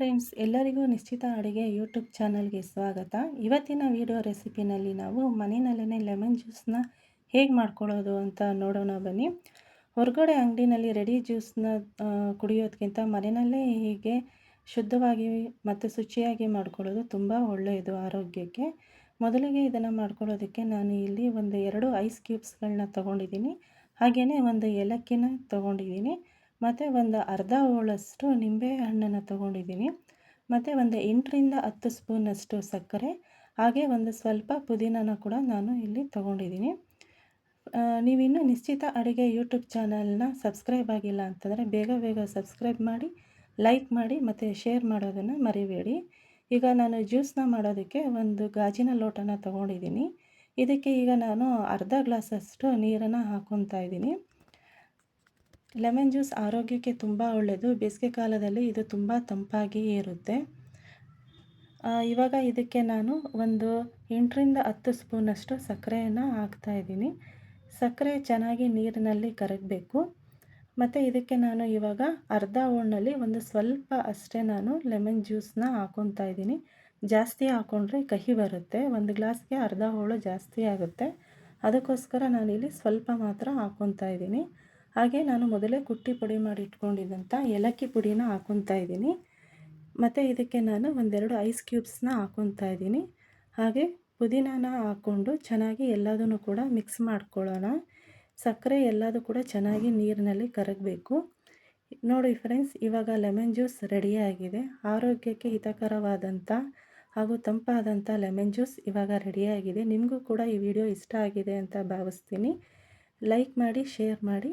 Friends, ಎಲ್ಲರಿಗೂ ನಿಶ್ಚಿತ ಅಡುಗೆ ಯೂಟ್ಯೂಬ್ ಚಾನಲ್ಗೆ ಸ್ವಾಗತ. ಇವತ್ತಿನ ವಿಡಿಯೋ ರೆಸಿಪಿನಲ್ಲಿ ನಾವು ಮನೆಯಲ್ಲೇ ಲೆಮನ್ ಜ್ಯೂಸನ್ನ ಹೇಗೆ ಮಾಡ್ಕೊಳ್ಳೋದು ಅಂತ ನೋಡೋಣ ಬನ್ನಿ. ಹೊರಗಡೆ ಅಂಗಡಿನಲ್ಲಿ ರೆಡಿ ಜ್ಯೂಸನ್ನ ಕುಡಿಯೋದಕ್ಕಿಂತ ಮನೆಯಲ್ಲೇ ಹೀಗೆ ಶುದ್ಧವಾಗಿ ಮತ್ತು ಶುಚಿಯಾಗಿ ಮಾಡ್ಕೊಳ್ಳೋದು ತುಂಬ ಒಳ್ಳೆಯದು ಆರೋಗ್ಯಕ್ಕೆ. ಮೊದಲಿಗೆ ಇದನ್ನು ಮಾಡ್ಕೊಳ್ಳೋದಕ್ಕೆ ನಾನು ಇಲ್ಲಿ ಒಂದು ಎರಡು ಐಸ್ ಕ್ಯೂಬ್ಸ್ಗಳನ್ನ ತೊಗೊಂಡಿದ್ದೀನಿ. ಹಾಗೆಯೇ ಒಂದು ಏಲಕ್ಕಿನ ತೊಗೊಂಡಿದ್ದೀನಿ. ಮತ್ತು ಒಂದು ಅರ್ಧ ಹೋಳಷ್ಟು ನಿಂಬೆ ಹಣ್ಣನ್ನು ತೊಗೊಂಡಿದ್ದೀನಿ. ಮತ್ತು ಒಂದು ಎಂಟರಿಂದ ಹತ್ತು ಸ್ಪೂನಷ್ಟು ಸಕ್ಕರೆ, ಹಾಗೆ ಒಂದು ಸ್ವಲ್ಪ ಪುದೀನನ ಕೂಡ ನಾನು ಇಲ್ಲಿ ತೊಗೊಂಡಿದ್ದೀನಿ. ನೀವಿನ್ನೂ ನಿಶ್ಚಿತ ಅಡುಗೆ ಯೂಟ್ಯೂಬ್ ಚಾನಲ್ನ ಸಬ್ಸ್ಕ್ರೈಬ್ ಆಗಿಲ್ಲ ಅಂತಂದರೆ ಬೇಗ ಬೇಗ ಸಬ್ಸ್ಕ್ರೈಬ್ ಮಾಡಿ, ಲೈಕ್ ಮಾಡಿ, ಮತ್ತು ಶೇರ್ ಮಾಡೋದನ್ನು ಮರಿಬೇಡಿ. ಈಗ ನಾನು ಜ್ಯೂಸ್ನ ಮಾಡೋದಕ್ಕೆ ಒಂದು ಗಾಜಿನ ಲೋಟನ ತೊಗೊಂಡಿದ್ದೀನಿ. ಇದಕ್ಕೆ ಈಗ ನಾನು ಅರ್ಧ ಗ್ಲಾಸಷ್ಟು ನೀರನ್ನು ಹಾಕೊತಾ ಇದ್ದೀನಿ. ಲೆಮನ್ ಜ್ಯೂಸ್ ಆರೋಗ್ಯಕ್ಕೆ ತುಂಬ ಒಳ್ಳೆಯದು ಬೇಸಿಗೆ ಕಾಲದಲ್ಲಿ ಇದು ತುಂಬ ತಂಪಾಗಿ ಇರುತ್ತೆ. ಇವಾಗ ಇದಕ್ಕೆ ನಾನು ಒಂದು ಎಂಟರಿಂದ ಹತ್ತು ಸ್ಪೂನಷ್ಟು ಸಕ್ಕರೆಯನ್ನು ಹಾಕ್ತಾಯಿದ್ದೀನಿ ಸಕ್ಕರೆ ಚೆನ್ನಾಗಿ ನೀರಿನಲ್ಲಿ ಕರಗಬೇಕು. ಮತ್ತು ಇದಕ್ಕೆ ನಾನು ಇವಾಗ ಅರ್ಧ ಓಣ್ನಲ್ಲಿ ಒಂದು ಸ್ವಲ್ಪ ಅಷ್ಟೇ ನಾನು ಲೆಮನ್ ಜ್ಯೂಸನ್ನ ಹಾಕ್ಕೊತಾ ಇದ್ದೀನಿ. ಜಾಸ್ತಿ ಹಾಕ್ಕೊಂಡ್ರೆ ಕಹಿ ಬರುತ್ತೆ. ಒಂದು ಗ್ಲಾಸ್ಗೆ ಅರ್ಧ ಹೋಳು ಜಾಸ್ತಿ ಆಗುತ್ತೆ. ಅದಕ್ಕೋಸ್ಕರ ನಾನಿಲ್ಲಿ ಸ್ವಲ್ಪ ಮಾತ್ರ ಹಾಕ್ಕೊತಾ ಇದ್ದೀನಿ. ಹಾಗೆ ನಾನು ಮೊದಲೇ ಕುಟ್ಟಿ ಪುಡಿ ಮಾಡಿ ಇಟ್ಕೊಂಡಿದ್ದಂಥ ಏಲಕ್ಕಿ ಪುಡಿನ ಹಾಕೊತಾ ಇದ್ದೀನಿ. ಮತ್ತು ಇದಕ್ಕೆ ನಾನು ಒಂದೆರಡು ಐಸ್ ಕ್ಯೂಬ್ಸ್ನ ಹಾಕೊತಾ ಇದ್ದೀನಿ. ಹಾಗೆ ಪುದೀನಾನ ಹಾಕ್ಕೊಂಡು ಚೆನ್ನಾಗಿ ಎಲ್ಲದನ್ನು ಕೂಡ ಮಿಕ್ಸ್ ಮಾಡ್ಕೊಳ್ಳೋಣ. ಸಕ್ಕರೆ ಎಲ್ಲದೂ ಕೂಡ ಚೆನ್ನಾಗಿ ನೀರಿನಲ್ಲಿ ಕರಗಬೇಕು. ನೋಡಿ ಫ್ರೆಂಡ್ಸ್, ಇವಾಗ ಲೆಮನ್ ಜ್ಯೂಸ್ ರೆಡಿಯಾಗಿದೆ. ಆರೋಗ್ಯಕ್ಕೆ ಹಿತಕರವಾದಂಥ ಹಾಗೂ ತಂಪಾದಂಥ ಲೆಮನ್ ಜ್ಯೂಸ್ ಇವಾಗ ರೆಡಿಯಾಗಿದೆ. ನಿಮಗೂ ಕೂಡ ಈ ವಿಡಿಯೋ ಇಷ್ಟ ಆಗಿದೆ ಅಂತ ಭಾವಿಸ್ತೀನಿ. ಲೈಕ್ ಮಾಡಿ, ಶೇರ್ ಮಾಡಿ.